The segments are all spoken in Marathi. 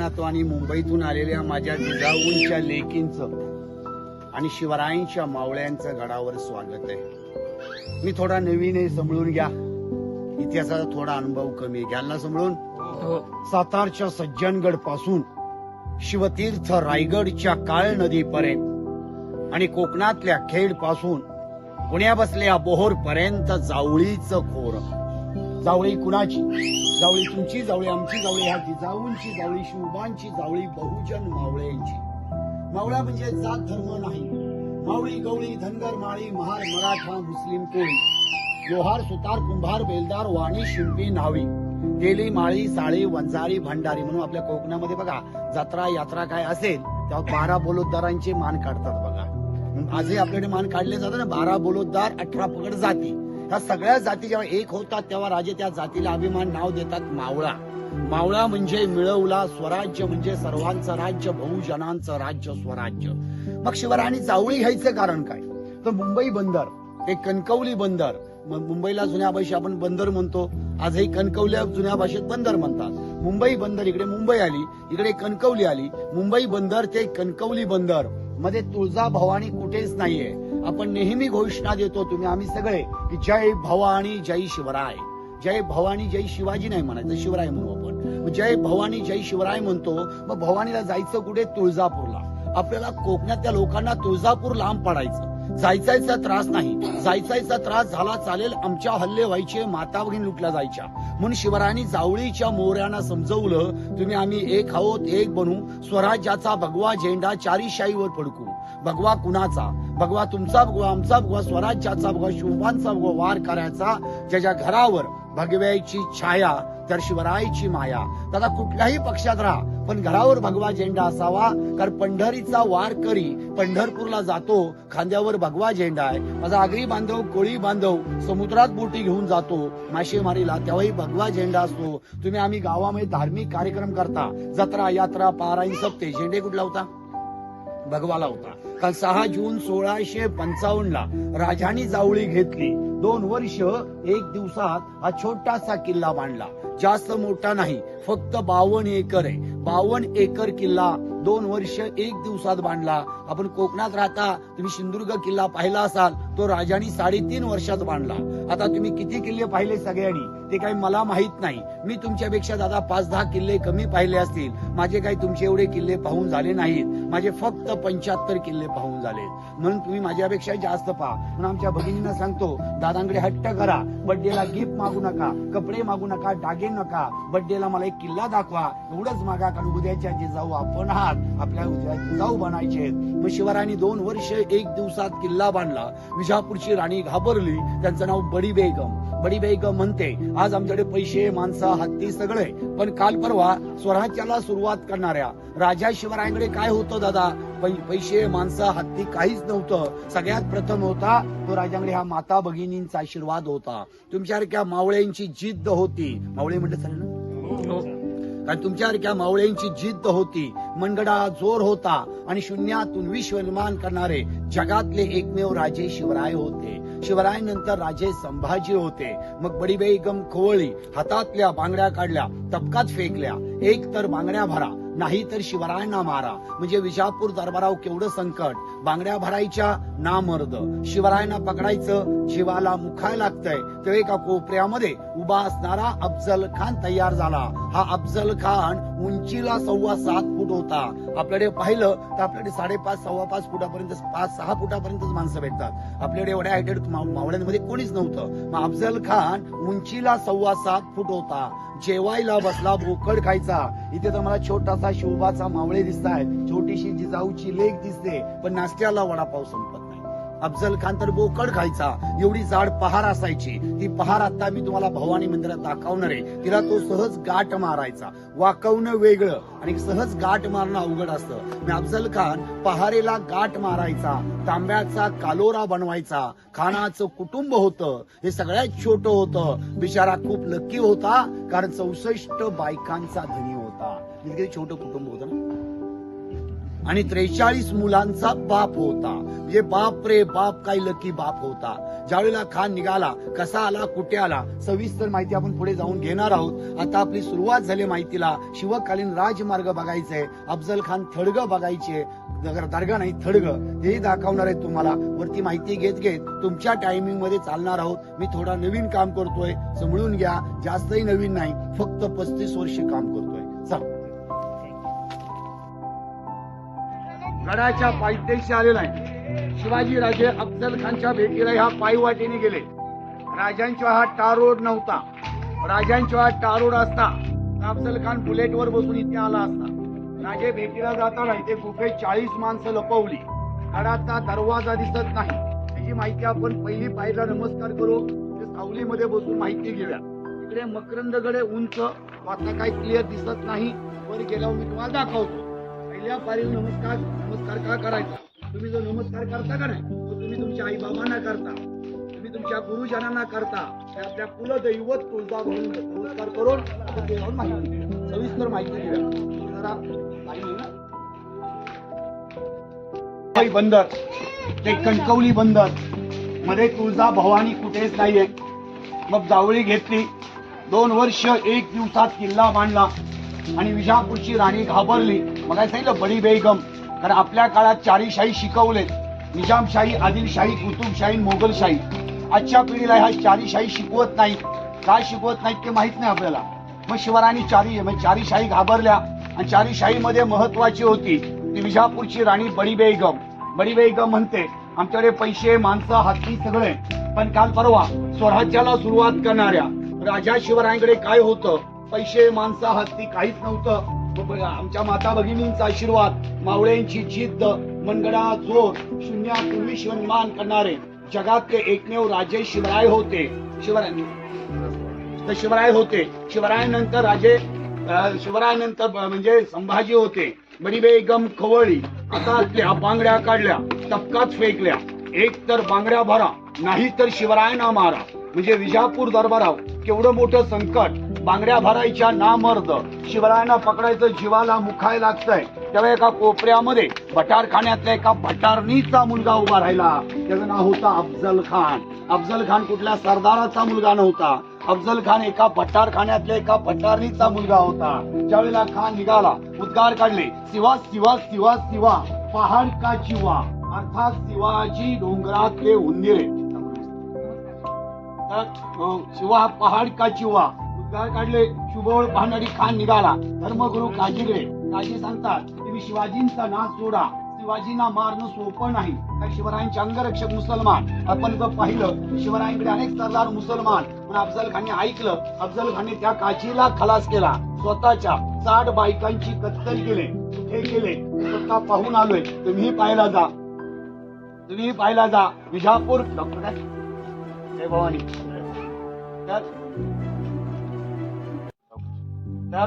कोकणात आणि मुंबईतून आलेल्या माझ्या जिजाऊंच्या लेकींचं आणि शिवरायांच्या मावळ्यांचं गडावर स्वागत आहे. मी थोडा नवीन आहे समजून घ्या. इतिहासाचा थोडा अनुभव कमी घ्याल ना समजून? हो. सातारच्या सज्जनगडपासून शिवतीर्थ रायगडच्या काळ नदीपर्यंत आणि कोकणातल्या खेडपासून पुण्या बसल्या बोहोर पर्यंत जावळीचं खोर. जावळी कुणाची? जावळी तुमची जावळी आमची जावळी ह्या जिजाऊंची जावळी शिवबांची जावळी बहुजन मावळ्यांची. मावळा म्हणजे जात धर्म नाही. मावळी गवळी धनगर माळी महार मराठा मुस्लिम कोळी. लोहार सुतार कुंभार बेलदार वाणी शिंपी न्हावी. गेली माळी साळी वंजारी भंडारी म्हणून आपल्या कोकणामध्ये बघा जत्रा यात्रा काय असेल तेव्हा बारा बोलोद्दारांचे मान काढतात बघा. आजही आपल्याकडे मान काढले जातात ना बारा बोलोद्दार अठरा पकड जाती. ह्या सगळ्या जाती जेव्हा एक होतात तेव्हा राजे त्या जातीला अभिमान नाव देतात मावळा. मावळा म्हणजे मिळवला स्वराज्य म्हणजे सर्वांचं राज्य बहुजनांचं राज्य स्वराज्य. मग शिवरायांनी जावळी घ्यायचं कारण काय? तर मुंबई बंदर ते कणकवली बंदर. मुंबईला जुन्या भाषेत आपण बंदर म्हणतो. आजही कणकवल्या जुन्या भाषेत बंदर म्हणतात. मुंबई बंदर इकडे मुंबई आली इकडे कणकवली आली. मुंबई बंदर ते कणकवली बंदर. मध्ये तुळजा भवानी कुठेच नाहीये. आपण नेहमी घोषणा देतो तुम्ही आम्ही सगळे की जय भवानी जय शिवराय. जय भवानी जय शिवाजी नाही म्हणायचं शिवराय म्हणू आपण. जय भवानी जय शिवराय म्हणतो मग भवानीला जायचं कुठे? तुळजापूरला. आपल्याला कोकणातल्या लोकांना तुळजापूर लांब पडायचं. जायचायचा त्रास नाही. जायचायचा त्रास झाला चालेल आमच्या हल्ले व्हायचे माता भगिनी लुटल्या जायच्या. म्हणून शिवरायांनी जावळीच्या मोऱ्यांना समजवलं तुम्ही आम्ही एक आहोत एक बनू. स्वराज्याचा भगवा झेंडा चारीशाहीवर फडकू. भगवा कुणाचा? भगवा तुमचा भगवा आमचा भगवा स्वराज्याचा भगवा शिवबांचा भगवा वार करायचा ज्याच्या घरावर भगव्याची छाया तर शिवरायची माया. दादा कुठल्याही पक्षात राहा पण घरावर भगवा झेंडा असावा कारण पंढरीचा वार करी पंढरपूरला जातो खांद्यावर भगवा झेंडा आहे. माझा आगरी बांधव कोळी बांधव समुद्रात बोटी घेऊन जातो मासेमारीला तेव्हाही भगवा झेंडा असतो. तुम्ही आम्ही गावामध्ये धार्मिक कार्यक्रम करता जत्रा यात्रा पारायण सप्ते झेंडे कुठला होता? भगवाला होता. कारण सहा जून सोळाशे पंचावन्न ला राजानी जावळी घेतली. दोन वर्ष एक दिवसात हा छोटासा किल्ला बांधला. जास्त मोठा नाही फक्त बावन एकर आहे. बावन एकर किल्ला दोन वर्ष एक दिवसात बांधला. आपण कोकणात राहता तुम्ही सिंधुदुर्ग किल्ला पाहिला असाल तो राजानी साडेतीन वर्षात बांधला. आता तुम्ही किती किल्ले पाहिले सगळ्यांनी? ते काही मला माहीत नाही. मी तुमच्यापेक्षा दादा पाच दहा किल्ले कमी पाहिले असतील. माझे काही तुमचे एवढे किल्ले पाहून झाले नाहीत. माझे फक्त पंच्याहत्तर किल्ले पाहून झाले. म्हणून तुम्ही माझ्यापेक्षा जास्त पहा. म्हणून आमच्या भगिनींना सांगतो दादांकडे हट्ट करा. बड्डेला गिफ्ट मागू नका. कपडे मागू नका. डागे नका. बड्डेला मला एक किल्ला दाखवा. एवढंच मागा आणि उद्याच्या जे जाऊ. आपण आहात आपल्या उद्या जाऊ बनायचे मग शिवरायांनी दोन वर्ष एक दिवसात किल्ला बांधला. विजापूरची राणी घाबरली. त्यांचं नाव बडी बेगम. बडी बेगम म्हणते आज आमच्याकडे पैसे माणसं हत्ती सगळे पण काल परवा स्वराज्याला सुरुवात करणाऱ्या राजा शिवरायांकडे काय होतं दादा? पैसे माणसं हत्ती काहीच नव्हतं. सगळ्यात प्रथम होता तो राजांकडे हा माता भगिनींचा आशीर्वाद होता. तुमच्यासारख्या मावळ्यांची जिद्द होती. मावळे म्हटलं चालेल ना? हो. कारण तुमच्यासारख्या मावळ्यांची जिद्द होती? मनगडा जोर होता आणि शून्यातून विश्व निर्माण करणारे जगातले एकमेव राजे शिवराय होते. शिवराय नंतर राजे संभाजी होते. मग बडीबेगम बेगम हातातल्या बांगड्या काढल्या तबकात फेकल्या. एक तर बांगड्या भरा नाही तर शिवरायांना मारा. म्हणजे विजापूर दरबाराव केवढं संकट. बांगड्या भरायच्या ना मर्द. शिवरायांना पकडायचं जीवाला मुखाय लागतंय. तेव्हा एका कोपऱ्यामध्ये उभा असणारा अफजल खान तयार झाला. हा अफजल खान उंचीला सव्वा सात फूट होता. आपल्याकडे पाहिलं तर आपल्याकडे साडेपाच सव्वा पाच फुटापर्यंत पाच सहा फुटापर्यंतच माणसं भेटतात. आपल्याकडे एवढ्या हायटेड मावळ्यांमध्ये कोणीच नव्हतं. मग अफजल खान उंचीला सव्वा सात फूट होता. जेवायला बसला बोकड खायचा. इथे तर मला छोटासा शिवबाचा मावळे दिसत आहे छोटीशी जिजाऊची लेख दिसते. पण नाश्त्याला वडापाव संपत अफजल खान तर बोकड खायचा. एवढी जाड पहार असायची. ती पहार आता मी तुम्हाला भवानी मंदिरात दाखवणार आहे. तिला तो सहज गाठ मारायचा. वाकवणं वेगळं आणि सहज गाठ मारणं अवघड असतं. मी अफजल खान पहारेला गाठ मारायचा. तांब्याचा कालोरा बनवायचा. खानाचं कुटुंब होतं. हे सगळ्यात छोट होतं. बिचारा खूप लक्की होता कारण चौसष्ट बायकांचा धनी होता. छोटं कुटुंब होतं ना? आणि त्रेचाळीस मुलांचा बाप होता. म्हणजे बाप रे बाप काही लकी बाप होता. ज्यावेळेला खान निघाला. कसा आला कुठे आला सविस्तर माहिती आपण पुढे जाऊन घेणार आहोत. आता आपली सुरुवात झाली माहितीला. शिवकालीन राजमार्ग बघायचे अफजल खान थडग बघायचे दर्गा नाही थडग. तेही दाखवणार आहे तुम्हाला. वरती माहिती घेत घेत तुमच्या टायमिंगमध्ये चालणार आहोत. मी थोडा नवीन काम करतोय. समजून घ्या. जास्तही नवीन नाही. फक्त पस्तीस वर्ष काम करतोय. चला. गडाच्या पायथ्याशी आलेला आहे. शिवाजी राजे अफजल खानच्या भेटीला ह्या पायवाटेने गेले. राजांच्या हा टारोड नव्हता. राजांच्या हा टारोड असता. अफजल खान बुलेटवर बसून इथे आला असता. राजे भेटीला जाताना इथे गुफेत चाळीस माणसं लपवली. गडाचा दरवाजा दिसत नाही. त्याची माहिती आपण पहिली पायला नमस्कार करू. ते सावलीमध्ये बसून माहिती घेऊया. इकडे मकरंदगडे उंच. वाचा काही क्लिअर दिसत नाही. वर गेल्यावर मी तुम्हाला दाखवतो. पहिल्या पारीव नमस्कार नमस्कार का करायचा? तुम्ही जो नमस्कार करता का नाही तो तुम्ही तुमच्या आई बाबांना करता. तुम्ही तुमच्या गुरुजनांना करता. त्या आपल्या कुलदैवत तुळजा म्हणून नमस्कार करून आता ते माहिती घेऊया. सविस्तर माहिती घेऊया जरा time बंदर. ते कणकवली बंदर. मध्ये तुळजा भवानी कुठेच नाहीये. मग जावळी घेतली. दोन वर्ष एक दिवसात किल्ला बांधला. आणि विजापूरची राणी घाबरली. मला सांगितलं बडी बेगम. कारण आपल्या काळात चारीशाही शिकवले. निजामशाही आदिलशाही कुतुबशाही मोगलशाही. आजच्या पिढीला ह्या चारीशाही शिकवत नाही काय शिकवत नाहीत ते माहीत नाही आपल्याला. मग शिवरायांनी चारी म्हणजे चारीशाही घाबरल्या. आणि चारीशाहीमध्ये महत्वाची होती ती विजापूरची राणी बडी बेगम. बडी बेगम म्हणते आमच्याकडे पैसे माणसं हत्ती सगळे पण काल परवा स्वराज्याला सुरुवात करणाऱ्या राजा शिवरायांकडे काय होतं? पैसे माणसं हत्ती काहीच नव्हतं. आमच्या माता भगिनींचा आशीर्वाद मावळ्यांची जिद्द मनगडा जोर शून्यापूर्वी शिवनिर्माण करणारे. जगातले एकमेव राजे शिवराय होते. शिवराय तर शिवराय होते. शिवरायानंतर राजे शिवरायानंतर म्हणजे संभाजी होते. बडी बेगम खवळली आता त्या बांगड्या काढल्या टपकात फेकल्या. एक तर बांगड्या भरा नाही तर शिवरायना मारा. म्हणजे विजापूर दरबाराव केवढं मोठं संकट. बांगड्या भरायच्या नामर्द शिवरायांना पकडायचं जीवाला मुखाय लागतंय. तेव्हा एका कोपऱ्यामध्ये भटारखान्यातल्या एका भटारणीचा मुलगा उभा राहिला. त्याचं नाव होतं अफजल खान. अफजल खान कुठल्या सरदाराचा मुलगा नव्हता. अफजल खान एका भट्टारखान्यातल्या एका भट्टारणीचा मुलगा होता. ज्यावेळेला खान निघाला उद्गार काढले शिवा शिवा शिवा शिवा पहाड का चिवा अर्थात शिवाजी डोंगरातले उंदिरे. शिवा हो, पहाड का चिवा गाळ काढले शुभोळ पाहणारी खान निघाला. धर्मगुरु काजीकडे काजी सांगतात तुम्ही शिवाजींचा नाच सोडा शिवाजींना मारणं सोपं नाही. कारण शिवरायांचे अंगरक्षक मुसलमान. आपण जर पाहिलं शिवरायांकडे अनेक सरदार मुसलमान. पण अफजल खानने ऐकलं अफजल खानने त्या काचीला खलास केला. स्वतःच्या साठ बायकांची कत्तल केले. कुठे केले? स्वतः पाहून आलोय. तुम्ही पाहायला जा. तुम्ही पाहायला जा. विजापूर डॉक्टर भवानी. तर तर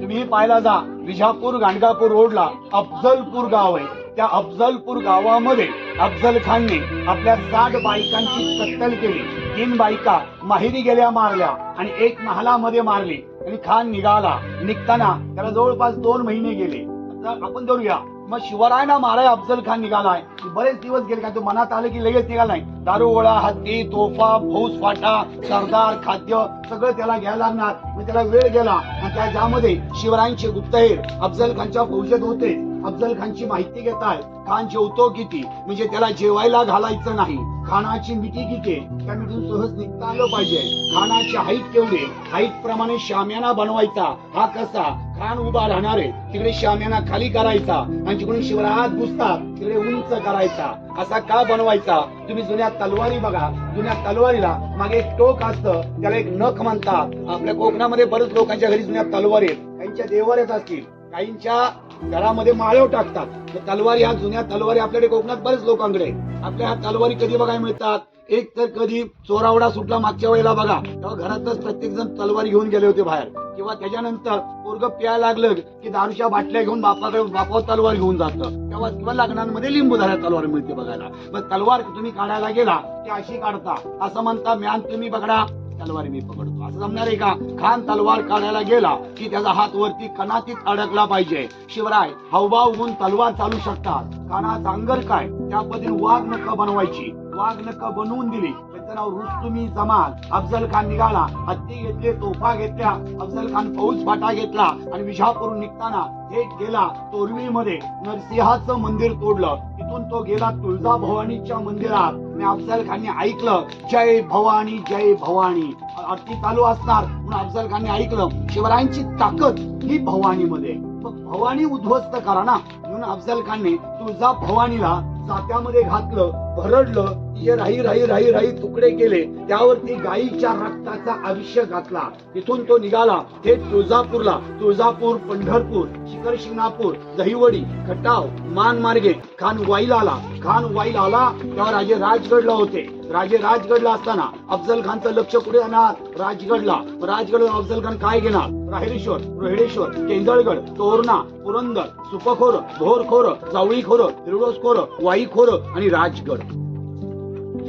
तुम्ही पाहायला जा विजापूर गाणगापूर रोडला अफजलपूर गाव आहे. त्या अफजलपूर गावामध्ये अफजल खानने आपल्या साठ बायकांची कत्तल केली. तीन बायका माहेरी गेल्या मारल्या आणि एक महालामध्ये मारली. आणि खान निघाला. निघताना त्याला जवळपास दोन महिने गेले. आता आपण धरूया. मग शिवरायांना माराय अफजल खान निघालाय बरेच दिवस गेले का तो मनात आलं की लगेच निघालाय दारू गोळा हत्ती तोफा फौज फाटा सरदार खाद्य सगळं त्याला घ्यायला लागणार. मग त्याला वेळ गेला. आणि त्या ज्यामध्ये शिवरायांचे गुप्तहेर अफजल खानच्या फौजेत होते. अफजल खानची माहिती घेताय. खान जेवतो किती? म्हणजे त्याला जेवायला घालायचं नाही. खानाची मिठी किती? त्या मिठून सहज निघता आलं पाहिजे. खानाची हाईट केवढी? हाईट प्रमाणे शाम्याना बनवायचा. हा कसा? खान उभा राहणार आहे. तिकडे शाम्याना खाली करायचा. आणि तिकडून शिवरायात घुसतात तिकडे उंच करायचा. असा का बनवायचा? तुम्ही जुन्या तलवारी बघा. जुन्या तलवारीला मागे एक टोक असतं. त्याला एक नख म्हणतात. आपल्या कोकणामध्ये बरेच लोकांच्या घरी जुन्या तलवारी आहेत. त्यांच्या देवाऱ्यात असतील. काहींच्या घरामध्ये माळव टाकतात. तलवारी ह्या जुन्या तलवारी आपल्याकडे कोकणात बरेच लोकांकडे. आपल्या ह्या तलवारी कधी बघायला मिळतात? एक तर कधी चोरावडा सुटला मागच्या वेळेला बघा. तेव्हा घरातच प्रत्येक जण तलवारी घेऊन गेले होते बाहेर. किंवा त्याच्यानंतर पोरग प्यायला लागलं की दारूच्या बाटल्या घेऊन बापाकडे बापावर तलवार घेऊन जातं. तेव्हा किंवा लग्नांमध्ये लिंबू झाल्या तलवार मिळते बघायला. मग तलवार तुम्ही काढायला गेला की अशी काढता. असं म्हणता म्यान तुम्ही बघा तलवार मी पकडतो. असं जमणार आहे का? खान तलवार काढायला गेला की त्याचा हात वरती कणातीत अडकला पाहिजे. शिवराय हावभाव होऊन तलवार चालू शकतात. कानाचा अंगर काय? त्या पद्धतीने वाघ नका बनवायची. वाघ नका बनवून दिली. त्याचं नाव रुस्तुमी जमाल. अफजल खान निघाला. हत्ती घेतले तोफा घेतल्या. अफजल खान फौज फाटा घेतला आणि विजापूरून निघताना थेट गेला तोरवीमध्ये. नरसिंहाचं मंदिर तोडलं. तिथून तो गेला तुळजा भवानीच्या मंदिरात. मी अफजल खानने ऐकलं जय भवानी जय भवानी. आरती चालू असणार. म्हणून अफजल खानने ऐकलं. शिवरायांची ताकद ही भवानीमध्ये. भवानी उद्ध्वस्त करा ना. म्हणून अफजल खानने तुळजा भवानीला जात्यामध्ये घातलं भरडलं राही राही राही राही तुकडे केले. त्यावरती गायीच्या रक्ताचा अभिषेक घातला. तिथून तो निघाला. थेट तुळजापूरला. तुळजापूर पंढरपूर शिखर शिंगणापूर दहिवडी खटाव मान मार्गे खान वाईल आला खान वाईल आला तेव्हा राजे राजगडला होते. राजे राजगडला असताना अफजल खानचं लक्ष कुठे जाणार राजगडला. राजगड अफजल खान काय घेणार? राहिरेश्वर रोहिडेश्वर केंदळगड तोरणा पुरंदर सुपखोर भोरखोर जावळीखोर तिरडोसखोर वाईखोर आणि राजगड.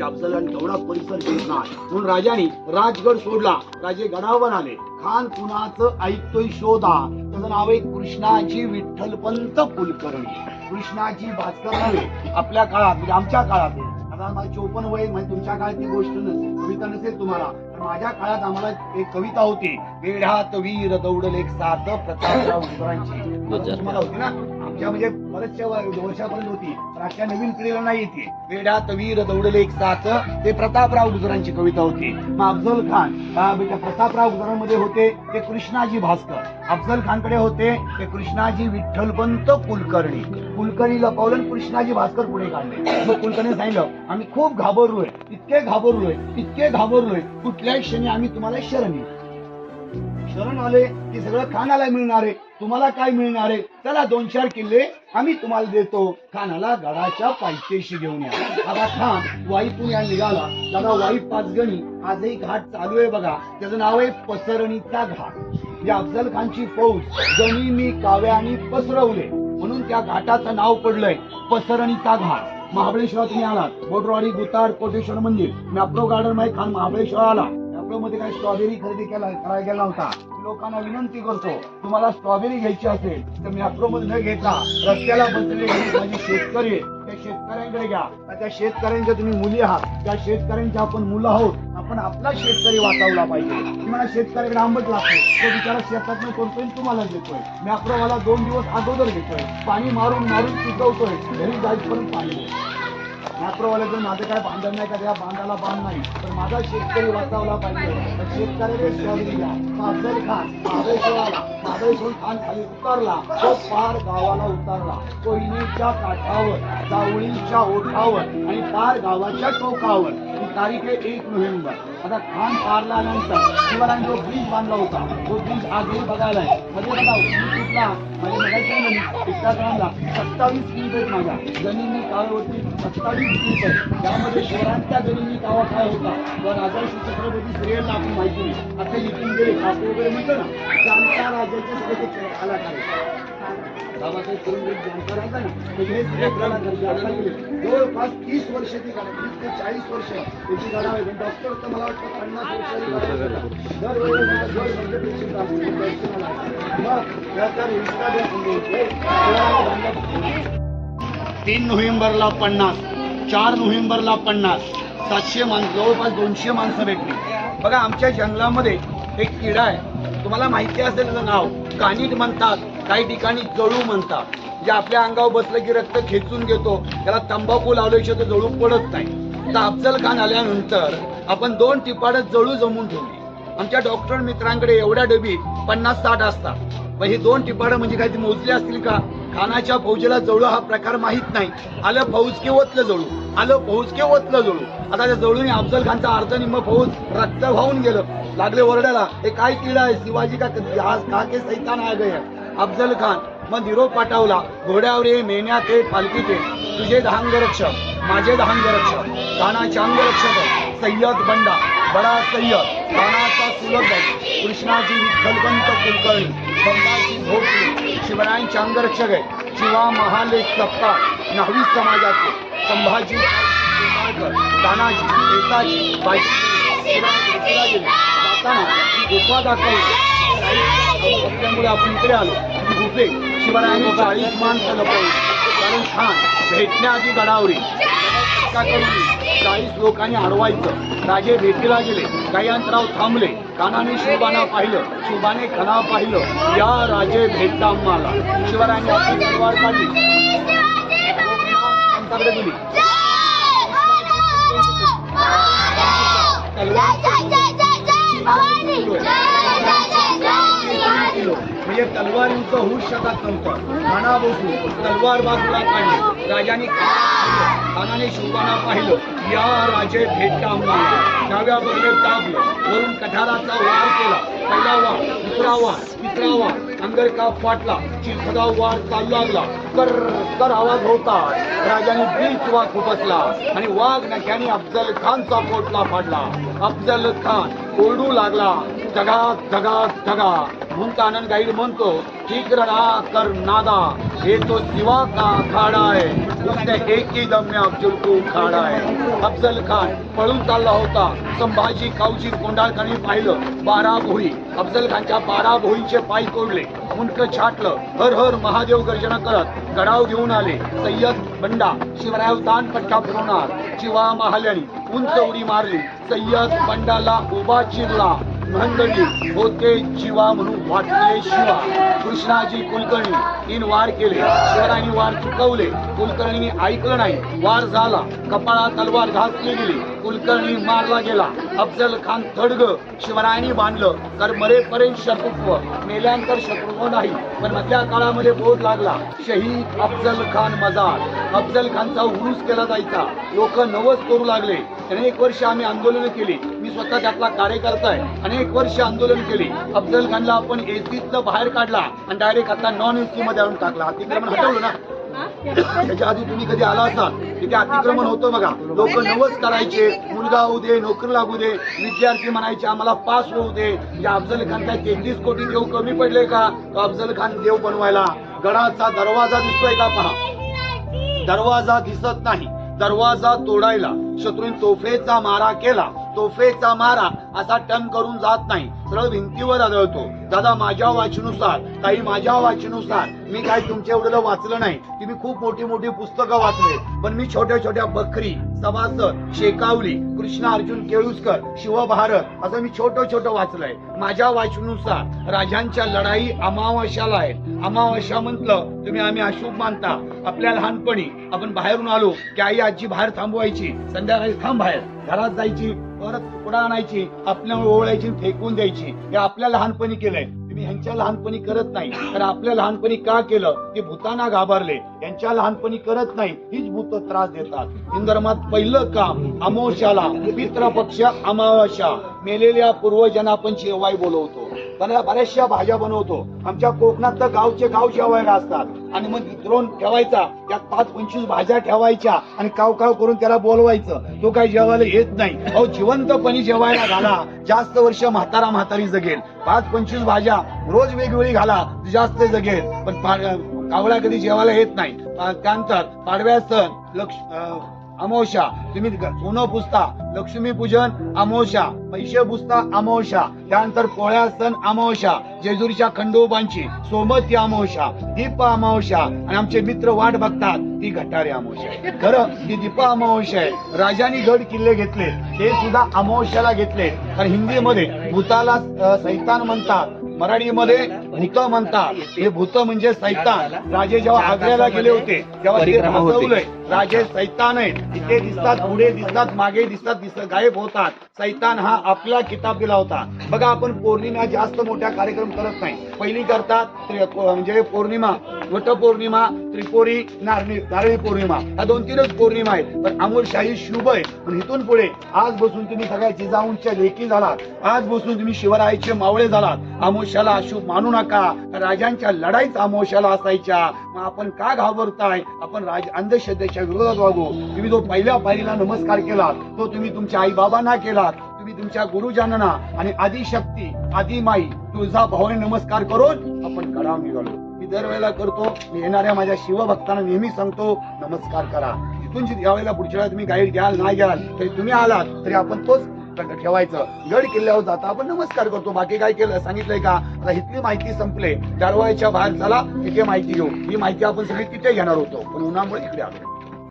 अफजल खान तेवढा परिसर घेतणार म्हणून राजाने राजगड सोडला. राजे गडावर आले खान कुणाचं ऐकतोय शोधा. त्याचं नाव आहे कृष्णाजी विठ्ठलपंत कुलकर्णी. कृष्णाजी भास्कर नव्हे आपल्या काळात म्हणजे आमच्या काळात आता मला चोपन्न वय म्हणजे तुमच्या काळात ती गोष्ट नसेल कविता नसेल तुम्हाला. तर माझ्या काळात आम्हाला एक कविता होती. वेढात वीर दौडल एक सात प्रतापराव तुम्हाला होती ना? आमच्या म्हणजे बऱ्याचशा वर्षापर्यंत होती. पण आजच्या नवीन पिढीला नाही येते. वेढात वीर दौडले एक साथ. ते प्रतापराव गुजरांची कविता होती. मग अफजल खान म्हणजे प्रतापराव गुजरांमध्ये होते ते कृष्णाजी भास्कर. अफजल खानकडे होते ते कृष्णाजी विठ्ठलपंत कुलकर्णी. कुलकर्णीला पावलं कृष्णाजी भास्कर पुढे काढले. मग कुलकर्णी सांगितलं आम्ही खूप घाबरलोय. इतके घाबरलोय इतके घाबरलोय. कुठल्याही क्षणी आम्ही तुम्हाला शरण येऊ. शरण आले की सगळं खानाला मिळणार. आहे तुम्हाला काय मिळणार आहे? चला दोन चार किल्ले आम्ही तुम्हाला देतो. खानाला गडाच्या पायथ्याशी घेऊन या. आता खान वाईतून या निघाला. दादा वाई पाचगणी. आजही घाट चालू आहे बघा. त्याचं नाव आहे पसरणीचा घाट. या अफजल खानची फौज जमिनी काव्यानी पसरवले. म्हणून त्या घाटाचं नाव पडलंय पसरणीचा घाट. महाबळेश्वर तुम्ही आलात. बोटरवाडी गुताड कोटेश्वर मंदिर. मॅप्रो गार्डनमध्ये खान महाबळेश्वर आला मध्ये काही स्ट्रॉबेरी खरेदी केला करायला गेला होता लोकांना विनंती करतो तुम्हाला स्ट्रॉबेरी घ्यायची असेल तर मॅप्रो मध्ये न घेता रस्त्याला बसलेले माझे शेतकरी त्या शेतकऱ्यांकडे घ्या. त्या शेतकऱ्यांच्या तुम्ही मुली आहात त्या शेतकऱ्यांच्या आपण मुलं आहोत आपण आपला शेतकरी वाचवला पाहिजे. तुम्हाला शेतकऱ्याकडे आंबट लागतो तो बिचारा शेतात करतोय तुम्हाला देतोय. मॅप्रोवाला दोन दिवस अगोदर घेतोय. पाणी मारून मारून पिकवतोय घरी जाईपर्यंत पाणी देतोय. जर माझं काय बांधण नाही का? त्या बांधाला बांध नाही. तर माझा शेतकरी वाचवला पाहिजे. तर शेतकऱ्याने स्ट्रॉबेरी घ्या अफजल खान महाबळेश्वराला महाबळेश्वर खान खाली उतरला. तो पार गावाला उतरला. कोयनेच्या काठावर जावळीच्या ओठावर आणि पार गावाच्या टोकावर. तारीख आहे एक नोव्हेंबर. आता खान पारला नंतर शिवरायांनी जो ब्रिज बांधला होता तो ब्रिज आजही बघायला आहे. मध्ये बघा युट्यूबला म्हणजे बघायचं इंस्टाग्रामला सत्तावीस क्लिप माझ्या. जमिनी काळावरती सत्तावीस क्लिप आहेत त्यामध्ये शहरांच्या जमिनी दावा काय होता. व राजाशी छत्रपती सिरियलला आपण माहिती नाही. आता इथून गेले खातो वगैरे म्हणतो ना राजाचे सगळे ते कलाकार बाबासाहेब जाणकार आहे ना सगळे कलाकार गेले. जवळपास तीस वर्ष ती गाडा तीस ते चाळीस वर्ष त्याची गाडा आहे पण डॉक्टर तर मला वाटतं पन्नास वर्ष दरवेळेला दर वर्षापेक्षा तीन नोव्हेंबरला पन्नास चार नोव्हेंबरला पन्नास सातशे माणसं जवळपास दोनशे माणसं भेटली. बघा आमच्या जंगलामध्ये एक किडा आहे. तुम्हाला माहिती असेल त्याचं नाव. कानीट म्हणतात. काही ठिकाणी जळू म्हणतात. जे आपल्या अंगावर बसलं की रक्त खेचून घेतो. त्याला तंबाखू लावल्याशिवाय तो जळू पडत नाही. तर अफजल खान आल्यानंतर आपण दोन टिपाडं जळू जमून ठेवली. आमच्या डॉक्टर मित्रांकडे एवढ्या डबी पन्नास साठ असतात. पण ही दोन टिपाडं म्हणजे काही मोजली असतील का? खानाच्या फौजेला जळू हा प्रकार माहीत नाही. आलं फौज के ओतलं जळू. आलं फौज के ओतलं जळू. आता त्या जळूने अफजल खानचा अर्ध निम्म फौज रक्त वाहून गेलं. लागले ओरड्याला हे काय किडा आहे? शिवाजी का आज का के सैतान आ गए अफजल खान मग निरोप पाठवला घोड्यावर ये मेन्यात ये पालखीत ये तुझे दहांगरक्षक माझे दहांग रक्षक कानाचे अंगरक्षक सय्यद बंडा. बडा सय्यद कानाचा सुलभ कृष्णाजी विठ्ठलपंत कुलकर्णी बंडाची भोसले शिवरायांचे अंगरक्षक आहे शिवा महाले सप्ताह न्हावी समाजाचे. संभाजी तानाजी नेताजी बाजी जाताना गुफा दाखवली. असल्यामुळे आपण इकडे आलो. गुफे शिवरायांनी चाळीस माणसं लपवली कारण खान भेटण्याआधी गडावरी. करून चाळीस लोकांनी अडवायचं राजे भेटीला गेले काही अंतराव थांबले कानाने शिवबाना पाहिलं शिवबाने खना पाहिलं या राजे भेटला मला शिवरायांनी आपली तलवार काढली. त्यांच्याकडे दिली म्हणजे तलवारीचं होऊ शकत नव्हतं. म्हणा बसू तलवार बाजूला काढली. राजाने खानाने शिवबाना पाहिलं. या राजे भेटता मला डाव्या बगले दाबलं. वरून कठाराचा वार केला. पहिला वार दुसरा वार तिसरा वार. अंगर का फाटला. चिरखडा वार चालू लागला. कर कर आवाज होता. राजाने बीच वाघ खुपसला आणि वाघ नख्याने अफजल खानचा पोटला फाडला. अफजल खान ओरडू लागला. जगा जगा जगा म्हणता आनंद गाईड म्हणतो ठीक रहा कर नादा। हे तो शिवा का खाडा आहे उसने एक ही दम में अफजल को खाडा आहे अफजल खान पळून चालला होता। संभाजी काऊजी कोंडाळखानी पाहिलं बारा भोई अफजल खानच्या बारा भोईंचे पाय तोडले मुंडक छाटलं हर हर महादेव गर्जना करत गडाव घेऊन आले। सय्यद बंडा शिवराव दान पट्टा पुरवणार शिवा महाल्यानी उंच उडी मारली। सय्यद बंडाला उभा चिरला। महंदडी होते जीवा म्हणून वाटले शिवा. कृष्णाजी कुलकर्णी तीन वार केले. शिवरायांनी वार चुकवले. कुलकर्णीने ऐकलं नाही. वार झाला. कपाळा तलवार घासली गेली. कुलकर्णी मारला गेला. अफजल खान थडग. शिवरायांनी बांधलं. तर मरेपर्यंत शत्रुत्व. मेल्यानंतर शत्रुत्व नाही. पण मधल्या काळामध्ये बोध लागला. शहीद अफजल खान मजार. अफजल खानचा उरूस केला जायचा. लोक नवस करू लागले. अनेक वर्ष आम्ही आंदोलन केली. मी स्वतः त्यातला कार्यकर्ता आहे अनेक वर्ष आंदोलन केली. अफजल खानला आपण एसीतनं बाहेर काढला आणि डायरेक्ट आता नॉन एसी मध्ये आणून टाकला. अतिक्रमण हटवलं ना. त्याच्या आधी तुम्ही कधी आला असाल? तिथे अतिक्रमण होतं बघा. लोक नवस करायचे. मुलगा होऊ दे नोकरी लागू दे. विद्यार्थी म्हणायचे आम्हाला पास होऊ दे. अफजल खान काय तेहतीस कोटी देव कमी पडले का? तो अफजल खान देव बनवायला. गडाचा दरवाजा दिसतोय का पहा. दरवाजा दिसत नाही. दरवाजा तोडायला शत्रूंनी तोफेचा मारा केला. तोफेचा मारा असा टन करून जात नाही. सरळ भिंतीवर आढळतो दादा माझ्या वाचनुसार काही माझ्या वाचनुसार मी काय तुमच्या एवढं वाचलं नाही. तुम्ही खूप मोठी मोठी पुस्तकं वाचले. पण मी छोट्या छोट्या बकरी सभासद शेकावली कृष्ण अर्जुन केळुसकर शिवभारत असं मी छोटं छोटं वाचलंय. माझ्या वाचनुसार राजांच्या लढाई अमावस्याला आहेत अमावस्या म्हटलं तुम्ही आम्ही अशुभ मानता. आपल्या लहानपणी आपण बाहेरून आलो की आई आजी बाहेर थांबवायची. संध्याकाळी थांब बाहेर. घरात जायची परत तुकडा आणायची आपल्या ओवळायची फेकून द्यायची. हे आपल्या लहानपणी केलंय. तुम्ही ह्यांच्या लहानपणी करत नाही. तर आपल्या लहानपणी का केलं? ते भूताना घाबरले. यांच्या लहानपणी करत नाही. हीच भूत त्रास देतात. हिंदू धर्मात पहिलं काम अमावस्याला पितृपक्ष अमावस्या. मेलेल्या पूर्वजांना आपण शेवाय बोलवतो बऱ्याचशा भाज्या बनवतो. आमच्या कोकणात तर गावचे गाव शेवायला असतात. आणि मग द्रोण ठेवायचा. त्यात पाच पंचवीस भाज्या ठेवायच्या आणि काव काव करून त्याला बोलवायचं. तो काही जेवायला येत नाही. अहो जिवंतपणी जेवायला घाला. जास्त वर्ष म्हातारा म्हातारी जगेल. पाच पंचवीस भाज्या रोज वेगवेगळी घाला. जास्त जगेल. पण कावळा कधी जेवायला येत नाही. त्यानंतर पाडव्या सण लक्ष अमोशा तुम्ही सोनं पुसता लक्ष्मी पूजन अमोशा पैसे पुसता अमोशा त्यानंतर पोळ्या सण अमावस्या. जेजुरीच्या खंडोबांची सोमती अमावस्या दीप अमावशा आणि आमचे मित्र वाट बघतात ती घटारे अमावस्या खरं ती दीप अमावशा आहे. राजांनी गड किल्ले घेतले ते सुद्धा अमावस्याला घेतले. कारण हिंदीमध्ये भूताला सैतान म्हणतात. मराठीमध्ये भूत म्हणतात. हे भूत म्हणजे सैतान. राजे जेव्हा आग्र्याला गेले होते तेव्हा ते. भासवलंय. राजे सैतान आहे इथे दिसतात पुढे दिसतात मागे दिसतात दिसतात गायब होतात. सैतान हा आपला किताब दिला होता. बघा आपण पौर्णिमा जास्त मोठ्या कार्यक्रम करत नाही. पहिली करतात म्हणजे पौर्णिमा. वट पौर्णिमा त्रिपुरी नारळी नारळी पौर्णिमा. ह्या दोन तीनच पौर्णिमा आहेत. पण अमोलशाही शुभ आहे पण इथून पुढे आज बसून तुम्ही सगळ्या जिजाऊंच्या लेखी झालात. आज बसून तुम्ही शिवरायाचे मावळे झालात. अमोशाला अशुभ मानू नका. राजांच्या लढाईच अमोशाला असायच्या. मग आपण का घाबरताय? आपण राज अंधश्रद्धेच्या विरोधात वागू. तुम्ही जो पहिल्या पायरीला नमस्कार केला तो तुम्ही तुमच्या आई बाबांना केलात. तुम्ही तुमच्या गुरुजनांना आणि आदिशक्ती आदिमाई तुझा भावाने नमस्कार करून आपण गडाव निघालो. मी दरवेळेला करतो मी येणाऱ्या माझ्या शिवभक्तांना नेहमी सांगतो नमस्कार करा. तिथून जी- यावेळेला पुढच्या वेळेला तुम्ही गाईड घ्याल नाही घ्याल तरी तुम्ही आलात तरी आपण तोच ठेवायचं. गड किल्ल्यावर जाता आपण नमस्कार करतो. बाकी काय केलं? सांगितलंय का? आता इथली माहिती संपले. दारवाळीच्या बाहेर चला इथे माहिती घेऊ. ही माहिती आपण सगळी तिथे घेणार होतो. पण उन्हामुळे इकडे आलो.